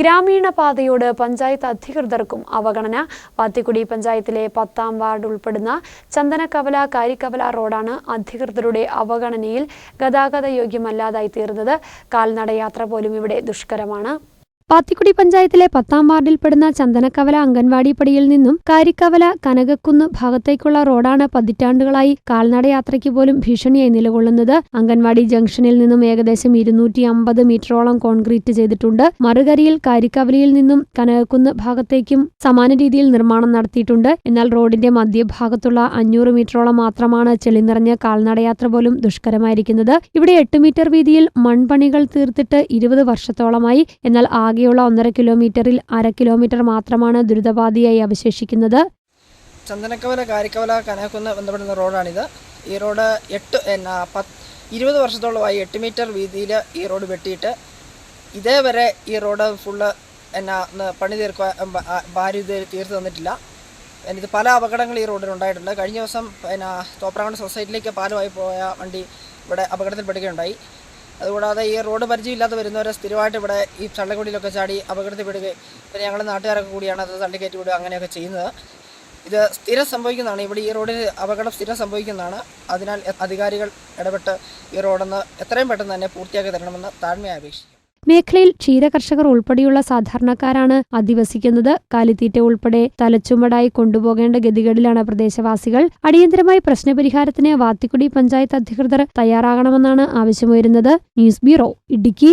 ഗ്രാമീണ പാതയോട് പഞ്ചായത്ത് അധികൃതർക്കും അവഗണന. വാത്തിക്കുടി പഞ്ചായത്തിലെ പത്താം വാർഡ് ഉൾപ്പെടുന്ന ചന്ദനക്കവല കാരിക്കവല റോഡാണ് അധികൃതരുടെ അവഗണനയിൽ ഗതാഗത യോഗ്യമല്ലാതായി തീർന്നത്. കാൽനടയാത്ര പോലും ഇവിടെ ദുഷ്കരമാണ്. പാത്തിക്കുടി പഞ്ചായത്തിലെ പത്താം വാർഡിൽപ്പെടുന്ന ചന്ദനക്കവല അംഗൻവാടി പടിയിൽ നിന്നും കാരിക്കവല കനകക്കുന്ന് ഭാഗത്തേക്കുള്ള റോഡാണ് പതിറ്റാണ്ടുകളായി കാൽനടയാത്രയ്ക്ക് പോലും ഭീഷണിയായി നിലകൊള്ളുന്നത്. അംഗൻവാടി ജംഗ്ഷനിൽ നിന്നും ഏകദേശം ഇരുന്നൂറ്റി അമ്പത് മീറ്ററോളം കോൺക്രീറ്റ് ചെയ്തിട്ടുണ്ട്. മറുകരയിൽ കാരിക്കവലയിൽ നിന്നും കനകക്കുന്ന് ഭാഗത്തേക്കും സമാന രീതിയിൽ നിർമ്മാണം നടത്തിയിട്ടുണ്ട്. എന്നാൽ റോഡിന്റെ മധ്യഭാഗത്തുള്ള അഞ്ഞൂറ് മീറ്ററോളം മാത്രമാണ് ചെളി നിറഞ്ഞ കാൽനടയാത്ര പോലും ദുഷ്കരമായിരിക്കുന്നത്. ഇവിടെ എട്ട് മീറ്റർ വീതിയിൽ മൺപണികൾ തീർത്തിട്ട് ഇരുപത് വർഷത്തോളമായി. എന്നാൽ ആകെയുള്ള ഒന്നര കിലോമീറ്ററിൽ അര കിലോമീറ്റർ മാത്രമാണ് ദുരിതബാധിയായി അവശേഷിക്കുന്നത്. ചന്ദനക്കവല കാരിക്കവല കനകുന്ന് ബന്ധപ്പെടുന്ന റോഡാണിത്. ഈ റോഡ് എട്ട് എന്നാ പത്ത് ഇരുപത് വർഷത്തോളമായി എട്ട് മീറ്റർ വീതിയിൽ ഈ റോഡ് വെട്ടിയിട്ട് ഇതേവരെ ഈ റോഡ് ഫുള്ള് എന്നാ പണി തീർക്കുക ഭാര്യ തീർത്ത് തന്നിട്ടില്ല. ഇത് പല അപകടങ്ങൾ ഈ റോഡിൽ ഉണ്ടായിട്ടുണ്ട്. കഴിഞ്ഞ ദിവസം പിന്നെ തോപ്രാങ്കോട് സൊസൈറ്റിയിലേക്ക് പാലമായി പോയ വണ്ടി ഇവിടെ അപകടത്തിൽപ്പെടുകയുണ്ടായി. അതുകൂടാതെ ഈ റോഡ് പരിചയമില്ലാതെ വരുന്നവരെ സ്ഥിരമായിട്ട് ഇവിടെ ഈ ചള്ളക്കുടിയിലൊക്കെ ചാടി അപകടത്തിൽപ്പെടുകയും പിന്നെ ഞങ്ങൾ നാട്ടുകാരൊക്കെ കൂടിയാണ് അത് തള്ളിക്കയറ്റി വിടുക അങ്ങനെയൊക്കെ ചെയ്യുന്നത്. ഇത് സ്ഥിരം സംഭവിക്കുന്നതാണ്. ഇവിടെ ഈ റോഡിൽ അപകടം സ്ഥിരം സംഭവിക്കുന്നതാണ്. അതിനാൽ അധികാരികൾ ഇടപെട്ട് ഈ റോഡൊന്ന് എത്രയും പെട്ടെന്ന് തന്നെ പൂർത്തിയാക്കി തരണമെന്ന് താഴ്മയായി അപേക്ഷിക്കുന്നു. മേഖലയിൽ ക്ഷീരകർഷകർ ഉൾപ്പെടെയുള്ള സാധാരണക്കാരാണ് അധിവസിക്കുന്നത്. കാലിത്തീറ്റ ഉൾപ്പെടെ തലച്ചുമടായി കൊണ്ടുപോകേണ്ട ഗതികേടിലാണ് പ്രദേശവാസികൾ. അടിയന്തരമായി പ്രശ്നപരിഹാരത്തിന് വാത്തിക്കുടി പഞ്ചായത്ത് അധികൃതർ തയ്യാറാകണമെന്നാണ് ആവശ്യമുയരുന്നത്. News bureau Idukki.